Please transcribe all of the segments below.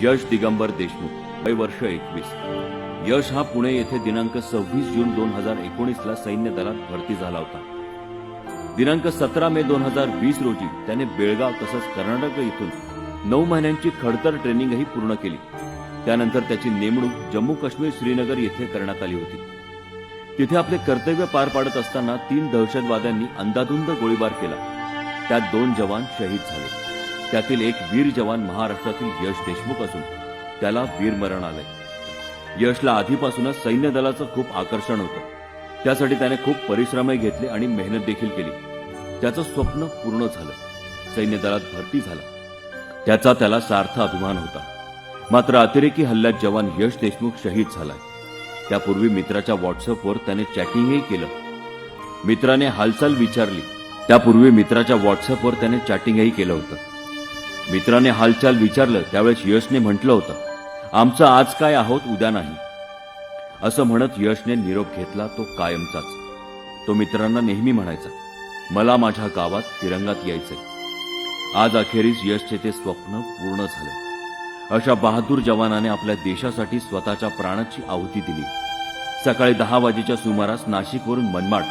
यश दिगंबर देशमुख वय वर्ष एकवीस. यश हा पुणे येथे दिनांक सव्वीस जून दोन हजार एकोणीस ला सैन्य दलात भरती झाला होता. दिनांक सतरा मे दोन हजार वीस रोजी त्याने बेळगाव तसंच कर्नाटक इथून नऊ महिन्यांची खडतर ट्रेनिंगही पूर्ण केली. त्यानंतर त्याची नेमणूक जम्मू काश्मीर श्रीनगर येथे करण्यात आली होती. तिथे आपले कर्तव्य पार पाडत असताना तीन दहशतवाद्यांनी अंदाधुंद गोळीबार केला. त्यात दोन जवान शहीद झाले. त्यातील एक वीर जवान महाराष्ट्रातील यश देशमुख असून त्याला वीरमरण आलंय. यशला आधीपासूनच सैन्य दलाचं खूप आकर्षण होतं. त्यासाठी त्याने खूप परिश्रमही घेतले आणि मेहनत देखील केली. त्याचं स्वप्न पूर्ण झालं. सैन्य दलात भरती झाला. त्याचा त्याला सार्थ अभिमान होता. मात्र अतिरेकी हल्ल्यात जवान यश देशमुख शहीद झालाय. त्यापूर्वी मित्राच्या व्हॉट्सअपवर त्याने चॅटिंगही केलं. मित्राने हालचाल विचारली. त्यापूर्वी मित्राच्या व्हॉट्सअपवर त्याने चॅटिंगही केलं होतं. मित्राने हालचाल विचारलं त्यावेळेस यशने म्हटलं होतं आमचं आज काय आहोत उद्या नाही. असं म्हणत यशने निरोप घेतला तो कायमचाच. तो मित्रांना नेहमी म्हणायचा मला माझ्या गावात तिरंगात यायचंय. आज अखेरीस यशचे ते स्वप्न पूर्ण झालं. अशा बहादूर जवानाने आपल्या देशासाठी स्वतःच्या प्राणाची आहुती दिली. सकाळी दहा वाजेच्या सुमारास नाशिकवरून मनमाड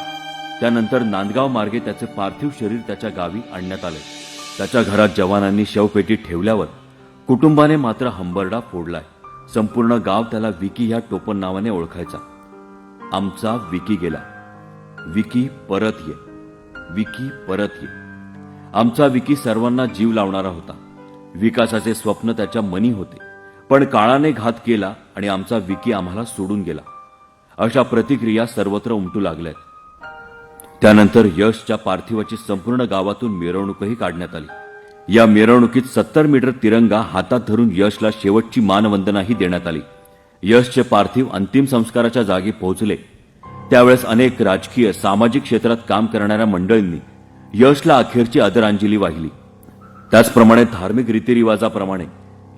त्यानंतर नांदगाव मार्गे त्याचे पार्थिव शरीर त्याच्या गावी आणण्यात आले. त्याच्या घरात जवानांनी शवपेटी ठेवल्यावर कुटुंबाने मात्र हंबरडा फोडलाय. संपूर्ण गाव त्याला विकी ह्या टोपण नावाने ओळखायचा. आमचा विकी गेला. विकी परत ये. विकी परत ये. आमचा विकी सर्वांना जीव लावणारा होता. विकासाचे स्वप्न त्याच्या मनी होते. पण काळाने घात केला आणि आमचा विकी आम्हाला सोडून गेला. अशा प्रतिक्रिया सर्वत्र उमटू लागल्यात. त्यानंतर यशच्या पार्थिवाची संपूर्ण गावातून मिरवणूकही काढण्यात आली. या मिरवणुकीत सत्तर मीटर तिरंगा हातात धरून यशला शेवटची मानवंदनाही देण्यात आली. यशचे पार्थिव अंतिम संस्काराच्या जागी पोहोचले. त्यावेळेस अनेक राजकीय सामाजिक क्षेत्रात काम करणाऱ्या मंडळींनी यशला अखेरची आदरांजली वाहिली. त्याचप्रमाणे धार्मिक रीतिरिवाजाप्रमाणे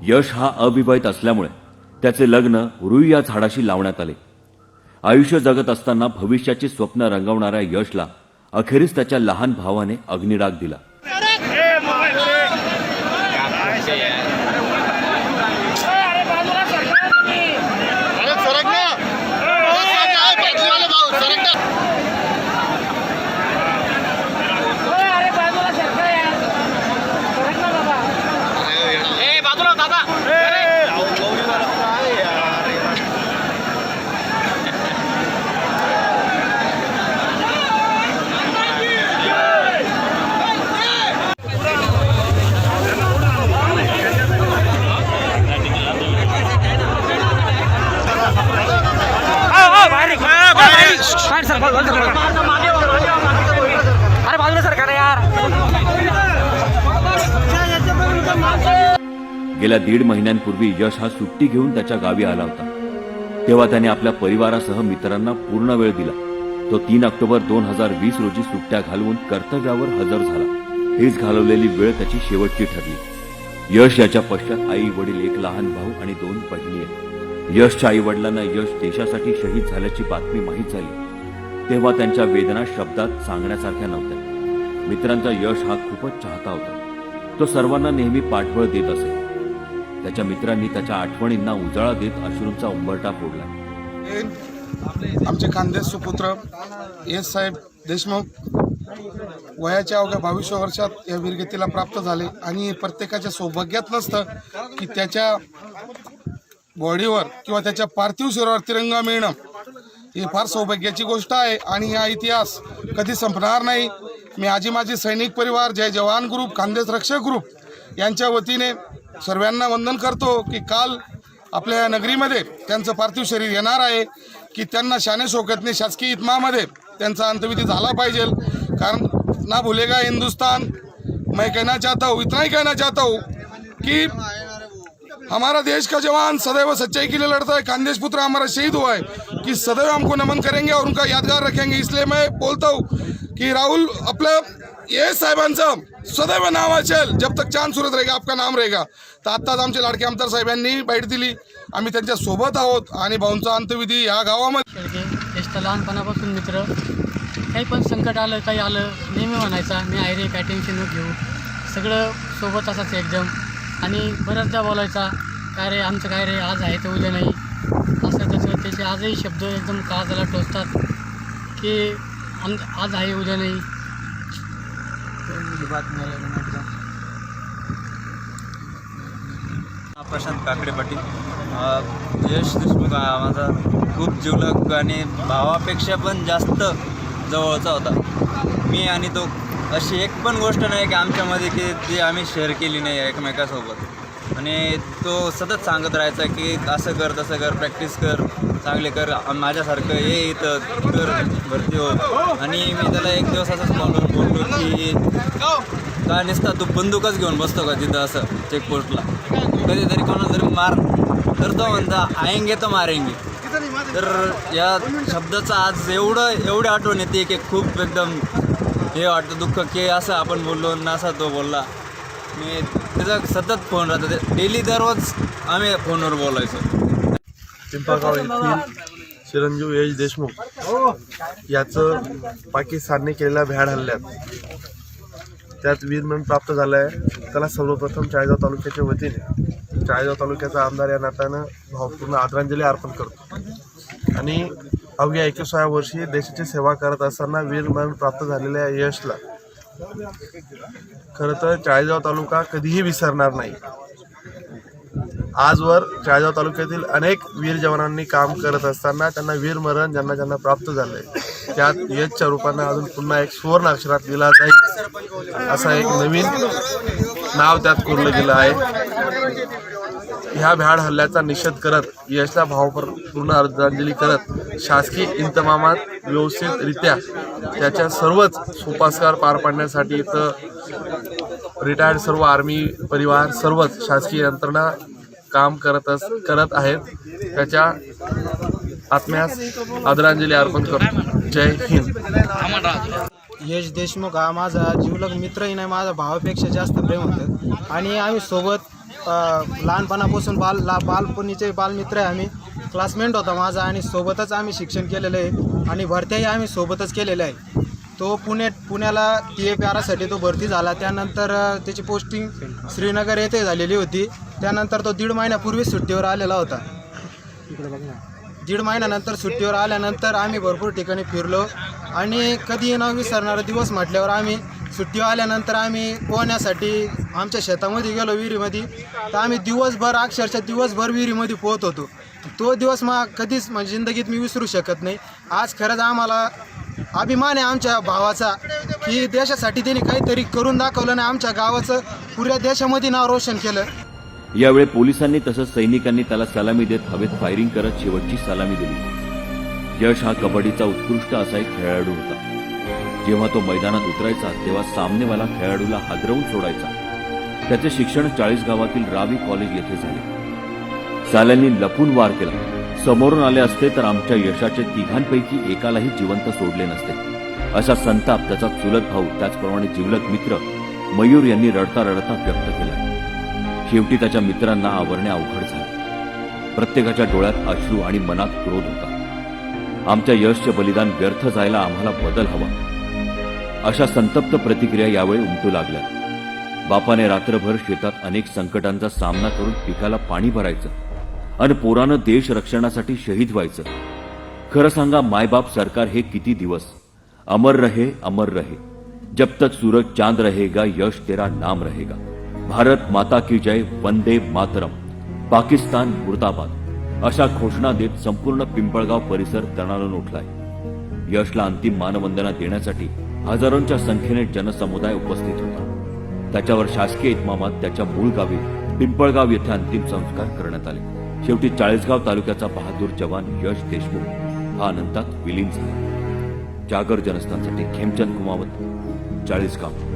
यश हा अविवाहित असल्यामुळे त्याचे लग्न रुई या झाडाशी लावण्यात आले. आयुष्य जगत असताना भविष्याची स्वप्न रंगवणाऱ्या यशला अखेरीस त्याच्या लहान भावाने अग्निडाग दिला. अरे बाजूला सरका रे यार। गेल्या दीड महिन्यांपूर्वी यश हा सुट्टी घेऊन त्याच्या गावी आला होता. तेव्हा त्याने आपल्या परिवारासह मित्रांना पूर्ण वेळ दिला. तो तीन ऑक्टोबर दोन हजार वीस रोजी सुट्ट्या घालवून कर्तव्यावर हजर झाला. हीच घालवलेली वेळ त्याची शेवटची ठरली. यश याच्या पश्चात आई वडील एक लहान भाऊ आणि दोन बहिणी आहेत. यशच्या आई वडिलांना यश देशासाठी शहीद झाल्याची बातमी माहीत झाली. तेव्हा त्यांच्या वेदना शब्दात सांगण्यासारख्या नव्हत्या. मित्रांचा यश हा खूपच चाहता होता. तो सर्वांना नेहमी पाठबळ देत असे. त्याच्या मित्रांनी त्याच्या आठवणींना उजाळा देत अश्रूंचा उंबरटा फोडला. आमचे खानदेश सुपुत्र एस साहेब देशमुख वयाच्या अवघ्या बावीसव्या वर्षात या वीरगतीला प्राप्त झाले आणि प्रत्येकाच्या सौभाग्यात नसतं की त्याच्या बॉडीवर किंवा त्याच्या पार्थिव शरीरावर तिरंगा मिळणं ही फार सौभाग्याची गोष्ट आहे आणि हा इतिहास कधी संपणार नाही. मी आजी माझी सैनिक परिवार जय जवान ग्रुप खानदेश रक्षक ग्रुप यांच्या वतीने सर्वांना वंदन करतो की काल आपल्या या नगरीमध्ये त्यांचं पार्थिव शरीर येणार आहे की त्यांना शाने शोकतने शासकीय इतमामध्ये त्यांचा अंतविधी झाला पाहिजे. कारण ना भुलेगा हिंदुस्तान मैं कहना चाहता हूँ इतना ही कहना चाहता हूँ कि हमारा देश का जवान सदैव सच्चाई के लिए लड़ता है। खानदेश पुत्र हमारा शहीद हुआ है कि सदैव हमको नमन करेंगे और उनका यादगार रखेंगे। इसलिए मैं बोलता हूँ कि राहुल आपलं ये साहेबांचं सदैव नाव असेल जब तक चांद सुरत रहेगा आपका नाम रहेगा। तर आत्ताच आमचे लाडके आमदार साहेबांनी भेट दिली। आम्ही त्यांच्यासोबत आहोत आणि भाऊंचा अंत्यविधी या गावामध्ये. ज्येष्ठ लहानपणापासून मित्र. काही पण संकट आलं काही आलं नेहमी म्हणायचा मी आहे रे काय टेन्शन नको घेऊ. सगळं सोबत असायचं एकदम. आणि बऱ्याचदा बोलायचा काय रे आमचं काय रे आज आहे तर उद्या नाही. असं तसं त्याचे आजही शब्द एकदम काळजाला टोचतात की आम आज आहे उद्या नाही. प्रशांत काकडे पाटील. यश देशमुख हा माझा खूप जिवलक आणि भावापेक्षा पण जास्त जवळचा होता. मी आणि तो अशी एक पण गोष्ट नाही की आमच्यामध्ये की ती आम्ही शेअर केली नाही एकमेकासोबत. आणि तो सतत सांगत राहायचा की असं कर तसं कर प्रॅक्टिस कर चांगले कर माझ्यासारखं ये इथं कर भरती हो. आणि मी त्याला एक दिवस असंच कॉलवर बोललो की का नसता तू बंदूकच घेऊन बसतो का तिथं असं चेकपोस्टला कधीतरी कोणाला तरी मार तर तो म्हणता आएंगे तर मारेंगे. तर या शब्दाचं आज एवढं एवढी आठवण येते की खूप एकदम हे वाटतं दुःख की असं आपण बोललो नसा तो बोलला. मी त्याचा सतत फोन राहतो. डेली दररोज आम्ही फोनवर बोलायचो. पिंपळगाव येथील चिरंजीव यश देशमुख याचं पाकिस्तानने केलेल्या भ्याड हल्ल्यात. त्यात वीरमरण प्राप्त झालं आहे त्याला सर्वप्रथम चाळेगाव तालुक्याच्या वतीने चाळेगाव तालुक्याचा आमदार या नात्यानं भावपूर्ण आदरांजली अर्पण करतो. आणि अवघ्या एकविसाव्या वर्षी देशाची सेवा करत असताना वीरमरण प्राप्त झालेल्या यशला खरं तर चाळीसगाव तालुका कधीही विसरणार नाही. आजवर चाळीसगाव तालुक्यातील अनेक वीर जवानांनी काम करत असताना त्यांना वीरमरण ज्यांना ज्यांना प्राप्त झालंय त्यात यशच्या रूपानं अजून पुन्हा एक सुवर्ण अक्षरात लिहिला जाईल असा एक नवीन नाव त्यात कोरलं गेलं आहे. ह्या भ्याड हल्ल्याचा निषेध करत यशला भावपूर्ण आदरांजली करत शासकीय इंतमामात व्यवस्थितरित्या त्याच्या सर्वच सोपास्कार पार पाडण्यासाठी इथं रिटायर्ड सर्व आर्मी परिवार सर्वच शासकीय यंत्रणा काम करत अस करत आहेत. त्याच्या आत्म्यास आदरांजली अर्पण करतो. जय हिंद. यश देशमुख हा माझा जीवलग मित्रही नाही माझा भावापेक्षा जास्त प्रेम होतं. आणि आम्ही सोबत लहानपणापासून बाल ला बालपणीचे बालमित्र आहे आम्ही. क्लासमेट होता माझा आणि सोबतच आम्ही शिक्षण केलेलं आहे. आणि भरत्याही आम्ही सोबतच केलेल्या आहे. तो पुणे पुण्याला टी ए पी तो भरती झाला. त्यानंतर त्याची पोस्टिंग श्रीनगर येथे झालेली होती. त्यानंतर तो दीड महिन्यापूर्वी सुट्टीवर आलेला होता. दीड महिन्यानंतर सुट्टीवर आल्यानंतर आम्ही भरपूर ठिकाणी फिरलो. आणि कधी न विसरणारा दिवस म्हटल्यावर आम्ही सुट्टी आल्यानंतर आम्ही पोहण्यासाठी आमच्या शेतामध्ये गेलो विहिरीमध्ये. तर आम्ही दिवसभर अक्षरशः दिवसभर विहिरीमध्ये पोहत होतो. तो दिवस मा कधीच म्हणजे जिंदगीत मी विसरू शकत नाही. आज खरंच आम्हाला अभिमान आहे आमच्या भावाचा की देशासाठी त्यांनी काहीतरी करून दाखवलं आणि आमच्या गावाचं पुऱ्या देशामध्ये नाव रोशन केलं. यावेळी पोलिसांनी तसंच सैनिकांनी त्याला सलामी देत हवेत फायरिंग करत शेवटची सलामी दिली. यश हा कबड्डीचा उत्कृष्ट असा एक खेळाडू होता. जेव्हा तो मैदानात उतरायचा तेव्हा सामनेवाला खेळाडूला हादरवून सोडायचा. त्याचे शिक्षण चाळीस गावातील रावी कॉलेज येथे झाले. साल्यांनी लपून वार केला. समोरून आले असते तर आमच्या यशाचे तिघांपैकी एकालाही जिवंत सोडले नसते. असा संताप त्याचा चुलत भाऊ त्याचप्रमाणे जिवलत मित्र मयूर यांनी रडता रडता व्यक्त केला. शेवटी त्याच्या मित्रांना आवरणे अवघड झाले. प्रत्येकाच्या डोळ्यात अश्रू आणि मनात क्रोध होता. आमच्या यशचे बलिदान व्यर्थ जायला आम्हाला बदल हवा. अशा संतप्त प्रतिक्रिया यावेळी उमटू लागल्या. बापाने रात्रभर शेतात अनेक संकटांचा सामना करून पिकाला पाणी भरायचं आणि पोरानं देश रक्षणासाठी शहीद व्हायचं. खरं सांगा मायबाप सरकार हे किती दिवस? अमर रहे अमर रहे. जब तक सूरज चांद रहेगा यश तेरा नाम रहेगा. भारत माता की जय वंदे मातरम. पाकिस्तान मुर्दाबाद. अशा घोषणा देत संपूर्ण पिंपळगाव परिसर तणाला उठलाय. यशला अंतिम मानवंदना देण्यासाठी हजारोंच्या संख्येने जनसमुदाय उपस्थित होता. त्याच्यावर शासकीय इतमामात त्याच्या मूळ गावी पिंपळगाव येथे अंतिम संस्कार करण्यात आले. शेवटी चाळीसगाव तालुक्याचा बहादूर जवान यश देशमुख हा अनंतात विलीन झाला. जागर जनस्थानसाठी खेमचंद कुमावत चाळीसगाव.